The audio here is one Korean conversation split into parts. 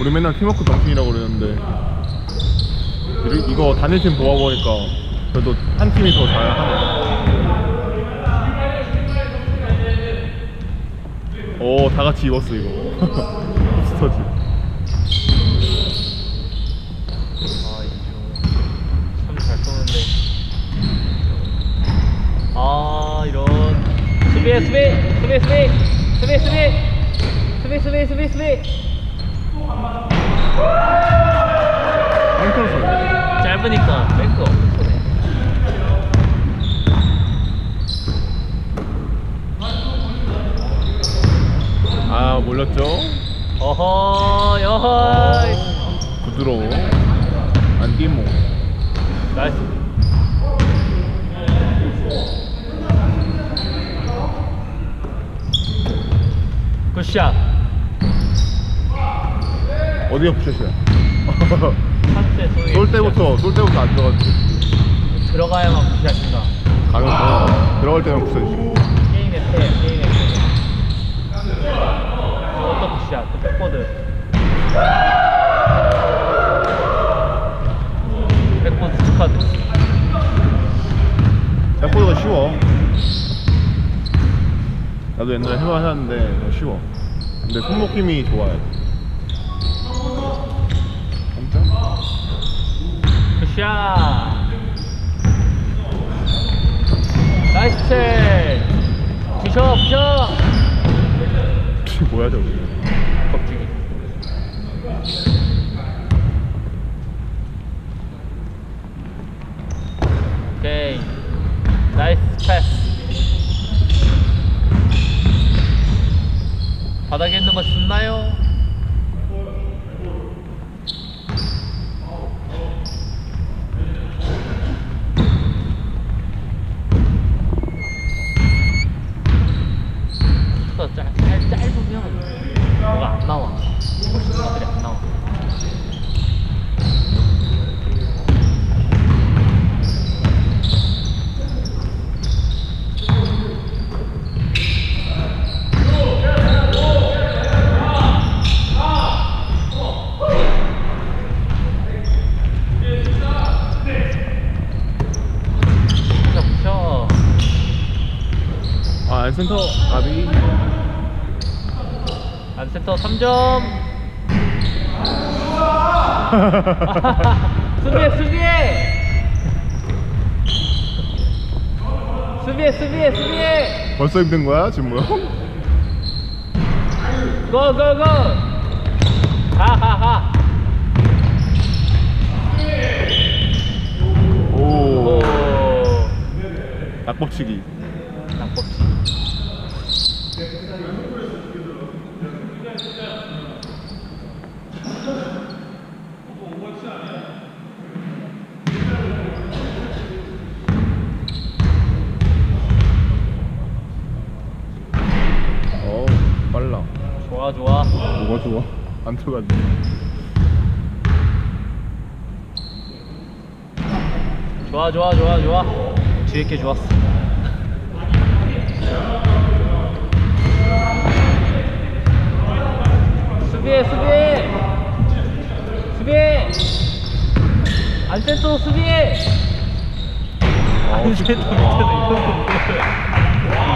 우리 맨날 팀워크 정신이라고 그러는데. 이- 이거 단일팀 보아보니까 그래도 한 팀이 더 잘하네. 오 다같이 입었어 이거. 힙스터즈. 아 이거 수비해 수비 수비 수비 수비 수비 수비 수비 수비 수비 앵커를 쏘네 짧으니까 쏘네 아 몰렸죠? 어허 여허. 부드러워. 안띠모. 나이스. 굿샷 어디가 푸샷이야? 한세 소리 쏠 때부터 쏠 때부터 안 들어가지고 들어가야만 굿샷인가 가면 들어갈 때는 푸샷이지 게임의 패 게임의 패. 어떤 굿샷 또 백보드. 백보드 스카드. 백보드가 쉬워. 나도 옛날에 더 쉬워. 근데 손목 힘이 좋아야 돼 진짜? 굿샷. 나이스 체 부셔 부셔 뭐야 저거? 겁지기 오케이. 나이스 패스. 바닥에 있는 거 줬나요? 더 짧, 짧, 짧으면 뭐가 안 나와 멋있는 것들이 안 나와 부셔 부셔 아 안센터 아비. 안센터 3점. 수비해 수비해. 수비해 수비해 수비해. 벌써 힘든 거야 지금 뭐야? 고고고. 하하하. 오. 오. 낙법치기 낙법치 어 빨라 좋아 좋아. 뭐가 좋아? 안 들어가지 좋아 좋아 좋아 좋아. 뒤에 게 좋았어 수비해 수비해 수비해 안센터 수비해 안센터 밑에서 이거 뭐야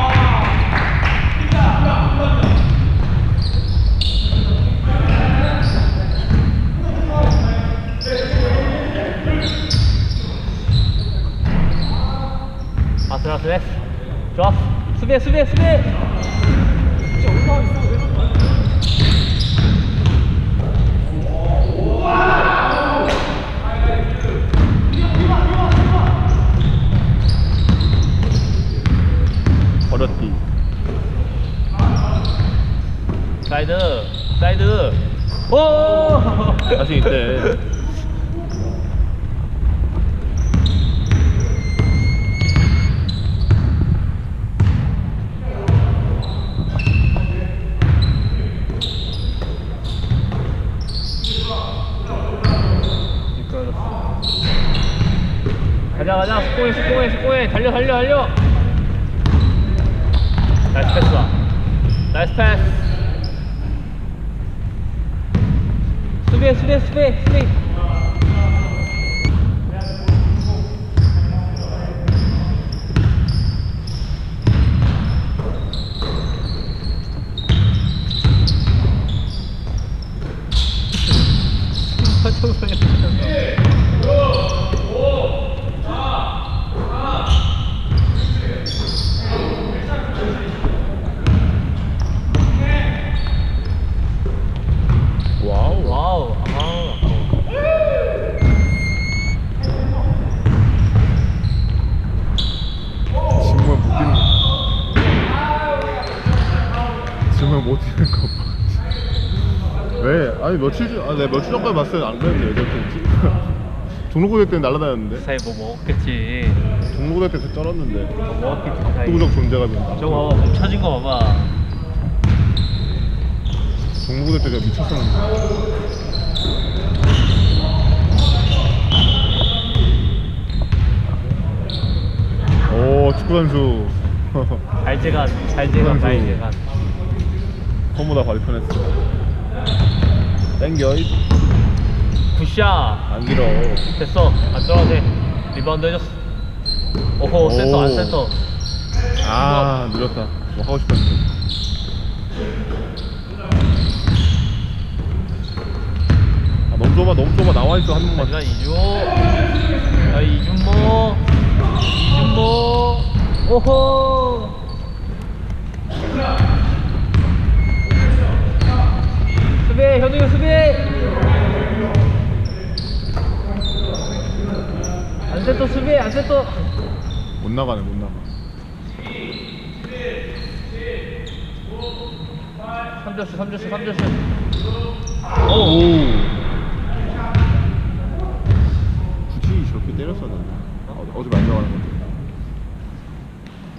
아슬아슬해. 좋아. 수비해 수비해 수비해 버렸디. 사이드 사이드. 오! 자신 있대 가자 가자. 스코해 스코해 스코해. 달려 달려 달려. 나이스 패스다 나이스 패스. 수비해 수비해 수비해 수비 와우. 와우 아 정말 못 뛰는 거. 정말 못 뛰는 거 봐. 왜? 아니 며칠 전, 아, 내가 며칠 전까지 봤을 때는 안 그랬는데 여자팀 종로고대 때는 날아다녔는데. 그 사이 뭐 먹었겠지. 종로고대 때 쩔었는데. 뭐 먹었겠지 그 사이 압도적 존재감이 저거 봐봐 뭉쳐진 거 봐봐. 종로고대 때 내가 미쳤었는데. 오 축구 선수. 잘재간 잘재간 선수. 잘재간 컴보다 발표했어 땡겨. 이- 굿샷. 안 길어. 됐어. 안 떨어도 돼 리바운드 해줬어. 오호 센터 안 오. 센터. 아 느렸다. 뭐 하고 싶었는데. 아 너무 좁아 너무 좁아. 나와있어 한 명만. 하지만 이주 야 이준모. 이준모. 오호 안 센터 못 나가네 못 나가. 3점슛 3점슛 3점슛. 오. 굳이 저렇게 때렸었는데 어, 어제 많이 나가는 건데?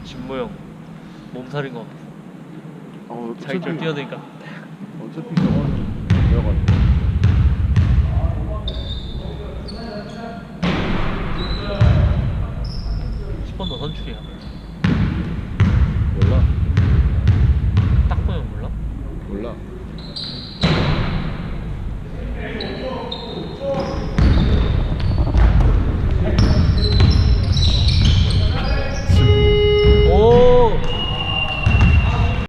진모형 몸살인 거. 어, 자기 좀 뛰어드니까. 어차피 저거는 내려가네. 10 선출이야